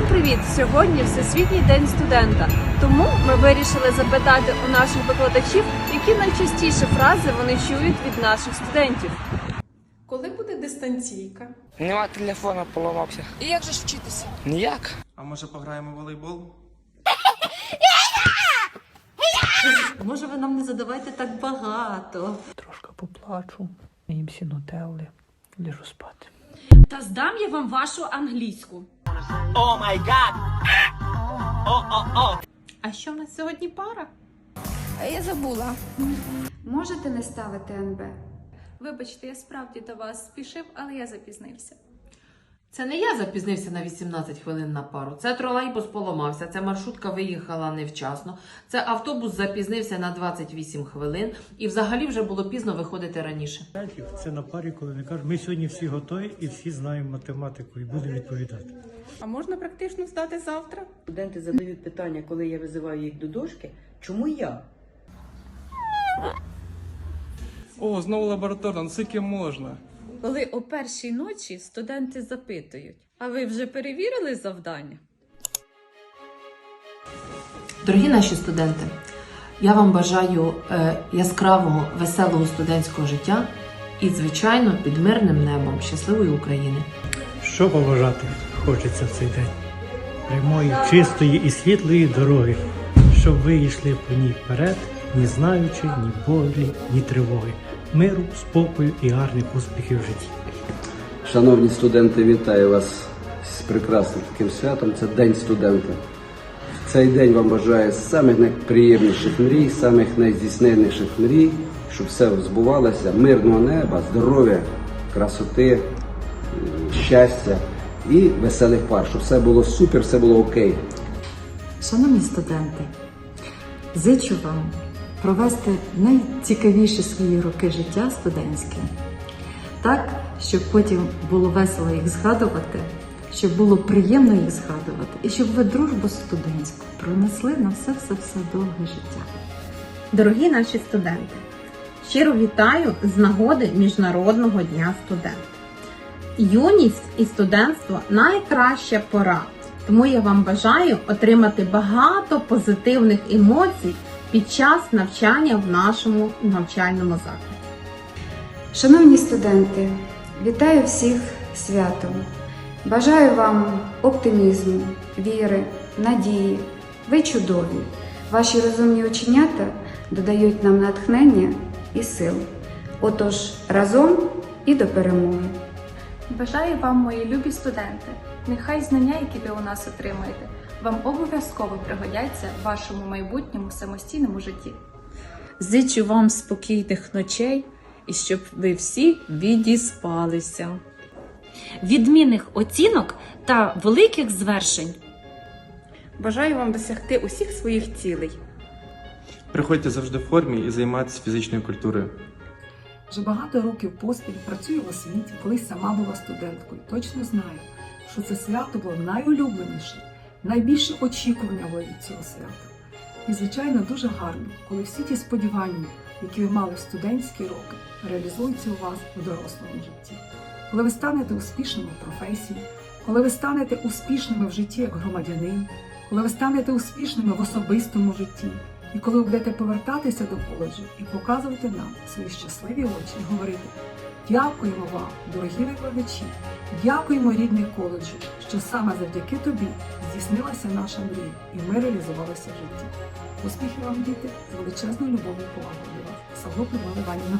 Привіт! Сьогодні Всесвітній день студента. Тому ми вирішили запитати у наших викладачів, які найчастіші фрази вони чують від наших студентів. Коли буде дистанційка? Нема телефона, поламався. І як же ж вчитися? Ніяк. А може пограємо в волейбол? Може, ви нам не задавайте так багато. Трошки поплачу, їм всі нутелли, ліжу спати. Та здам я вам вашу англійську. А що в нас сьогодні пара? Я забула, Можете не ставити НБ? Вибачте, я справді до вас спішив, але я запізнився. Це не я запізнився на 18 хвилин на пару. Це тролейбус поламався, це маршрутка виїхала невчасно, це автобус запізнився на 28 хвилин і взагалі вже було пізно виходити раніше. Це на парі, коли не кажуть, ми сьогодні всі готові і всі знаємо математику і будемо відповідати. А можна практично здати завтра? Студенти задають питання, коли я визиваю їх до дошки, чому я? О, знову лабораторна, ну скільки можна? Коли о першій ночі студенти запитують: а ви вже перевірили завдання? Дорогі наші студенти, я вам бажаю е, яскравого, веселого студентського життя і, звичайно, під мирним небом щасливої України. Що побажати хочеться в цей день? Прямої, чистої і світлої дороги, щоб ви йшли по ній вперед, ні знаючи ні болі, ні тривоги, миру, спокою і гарних успіхів в житті. Шановні студенти, вітаю вас з прекрасним таким святом. Це День студента. В цей день вам бажаю самих найприємніших мрій, самих найздійсненніших мрій, щоб все збувалося, мирного неба, здоров'я, красоти, щастя і веселих пар, щоб все було супер, все було окей. Шановні студенти, зичу вам провести найцікавіші свої роки життя студентське, так, щоб потім було весело їх згадувати, щоб було приємно їх згадувати, і щоб ви дружбу студентську пронесли на все-все-все довге життя. Дорогі наші студенти, щиро вітаю з нагоди Міжнародного дня студента. Юність і студентство найкраща пора, тому я вам бажаю отримати багато позитивних емоцій під час навчання в нашому навчальному закладі. Шановні студенти, вітаю всіх святом. Бажаю вам оптимізму, віри, надії. Ви чудові. Ваші розумні ученята додають нам натхнення і сил. Отож, разом і до перемоги. Бажаю вам, мої любі студенти. Нехай знання, які ви у нас отримаєте, вам обов'язково пригодяться в вашому майбутньому самостійному житті. Зичу вам спокійних ночей і щоб ви всі відіспалися. Відмінних оцінок та великих звершень. Бажаю вам досягти усіх своїх цілей. Приходьте завжди в формі і займайтеся фізичною культурою. Вже багато років поспіль працюю в освіті, колись сама була студенткою. Точно знаю, що це свято було найулюбленіше, найбільше очікування від цього свята. І, звичайно, дуже гарно, коли всі ті сподівання, які ви мали в студентські роки, реалізуються у вас у дорослому житті. Коли ви станете успішними в професії, коли ви станете успішними в житті як громадянин, коли ви станете успішними в особистому житті, і коли ви будете повертатися до коледжу і показувати нам свої щасливі очі і говорити дякуємо вам, дорогі викладачі, дякуємо рідний коледжу, що саме завдяки тобі здійснилася наша мрія, і ми реалізувалися в житті. Успіхів вам, діти, з величезною любов'ю повагою до вас. Савло Іванівна.